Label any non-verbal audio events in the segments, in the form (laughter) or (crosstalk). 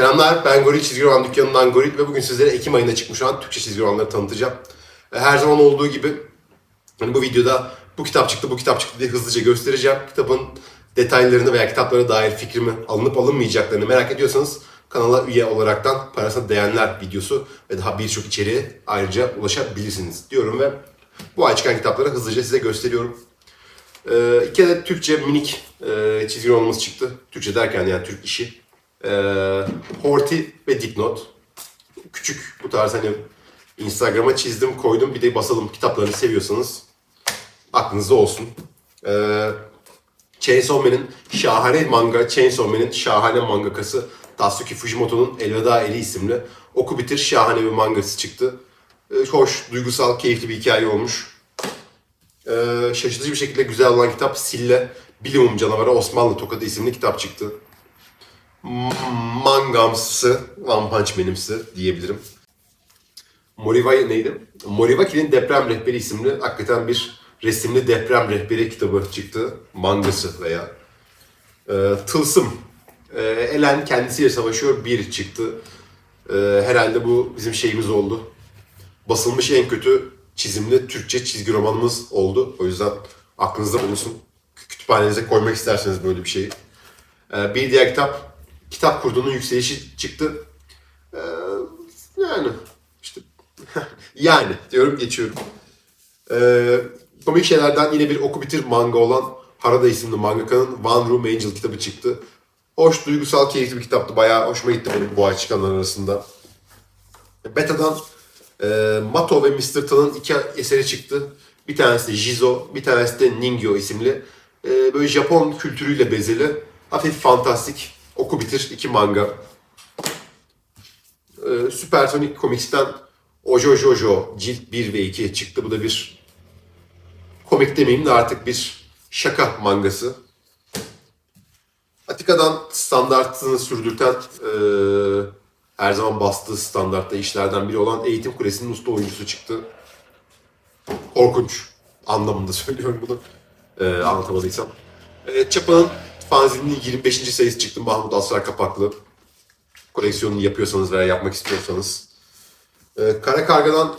Selamlar, ben Goril Çizgi Roman Dükkanı'ndan Goril ve bugün sizlere Ekim ayında çıkmış olan Türkçe çizgi romanları tanıtacağım. Her zaman olduğu gibi hani bu videoda bu kitap çıktı, bu kitap çıktı diye hızlıca göstereceğim. Kitabın detaylarını veya kitaplara dair fikrimi alınıp alınmayacaklarını merak ediyorsanız kanala üye olaraktan parasına değenler videosu ve daha birçok içeriğe ayrıca ulaşabilirsiniz diyorum ve bu ay çıkan kitapları hızlıca size gösteriyorum. Ee, iki adet Türkçe minik e, çizgi romanımız çıktı. Türkçe derken yani Türk işi. Ee, Horti ve Dipnot. Küçük bu tarz hani Instagram'a çizdim koydum bir de basalım kitaplarını seviyorsanız aklınızda olsun. Ee, Chainsaw Man'in şahane manga, Chainsaw Man'in şahane mangakası Tatsuki Fujimoto'nun Elveda Eli isimli oku bitir şahane bir mangası çıktı. Ee, hoş, duygusal, keyifli bir hikaye olmuş. Ee, şaşırtıcı bir şekilde güzel olan kitap Sille Bilimum Canavarı Osmanlı Tokadı isimli kitap çıktı. Mangamsı, One Punch Man'imsi diyebilirim. Morivai neydi? Morivaki'nin Deprem Rehberi isimli hakikaten bir resimli deprem rehberi kitabı çıktı. Mangası veya. Ee, Tılsım. Ee, Elen kendisiyle savaşıyor bir çıktı. Ee, herhalde bu bizim şeyimiz oldu basılmış en kötü çizimli Türkçe çizgi romanımız oldu. O yüzden aklınızda bulunsun. Kütüphanenize koymak isterseniz böyle bir şeyi. Ee, bir diğer kitap, Kitap Kurdu'nun Yükselişi çıktı. Ee, yani işte (laughs) yani diyorum geçiyorum. Ee, komik şeylerden yine bir oku bitir manga olan Harada isimli mangakanın One Room Angel kitabı çıktı. Hoş, duygusal, keyifli bir kitaptı. Bayağı hoşuma gitti benim bu ay çıkanlar arasında. Beta'dan e, Mato ve Mr. Tan'ın iki eseri çıktı. Bir tanesi Jizo, bir tanesi de Ningyo isimli. E, böyle Japon kültürüyle bezeli, hafif fantastik, oku bitir iki manga. E, Supersonic Comics'ten Ojo Jojo cilt 1 ve 2 çıktı. Bu da bir komik demeyeyim de artık bir şaka mangası. Atika'dan standartını sürdürten e, her zaman bastığı standartta işlerden biri olan Eğitim Kulesi'nin usta oyuncusu çıktı. Korkunç anlamında (laughs) söylüyorum bunu. E, anlatamadıysam. E, Çapa'nın fanzininin 25. sayısı çıktı. Mahmut Asrar kapaklı. Koleksiyonunu yapıyorsanız veya yapmak istiyorsanız. E, Kara Karga'dan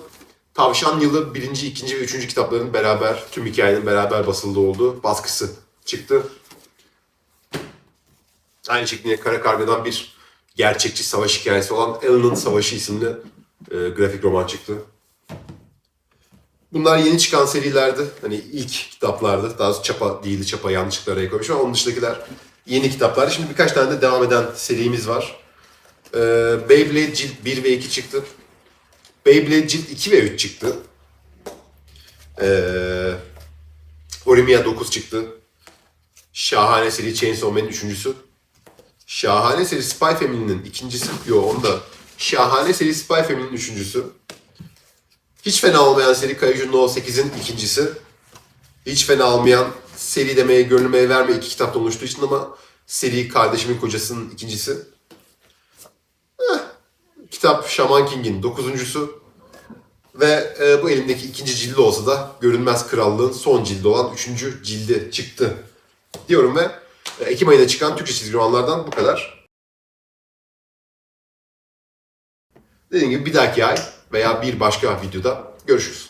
Tavşan Yılı 1. 2. ve 3. kitapların beraber, tüm hikayenin beraber basıldığı olduğu baskısı çıktı. Aynı şekilde Kara Karga'dan bir gerçekçi savaş hikayesi olan Alan'ın Savaşı isimli e, grafik roman çıktı. Bunlar yeni çıkan serilerdi. Hani ilk kitaplardı. Daha çapa değildi. Çapa yanlışlıkla araya koymuş ama onun dışındakiler yeni kitaplardı. Şimdi birkaç tane de devam eden serimiz var. E, Beyblade Cilt 1 ve 2 çıktı. Beyblade Cilt 2 ve 3 çıktı. E, Orimiya 9 çıktı. Şahane seri Chainsaw Man'in üçüncüsü. Şahane seri Spy Family'nin ikincisi. Yo onda. Şahane seri Spy Family'nin üçüncüsü. Hiç fena olmayan seri Kaiju No 8'in ikincisi. Hiç fena olmayan seri demeye el verme iki kitapta oluştuğu için ama seri kardeşimin kocasının ikincisi. Eh, kitap Shaman King'in dokuzuncusu. Ve e, bu elimdeki ikinci cildi olsa da Görünmez Krallığın son cildi olan üçüncü cildi çıktı diyorum ve e, Ekim ayında çıkan Türkçe çizgi romanlardan bu kadar. Dediğim gibi bir dahaki ay veya bir başka videoda görüşürüz.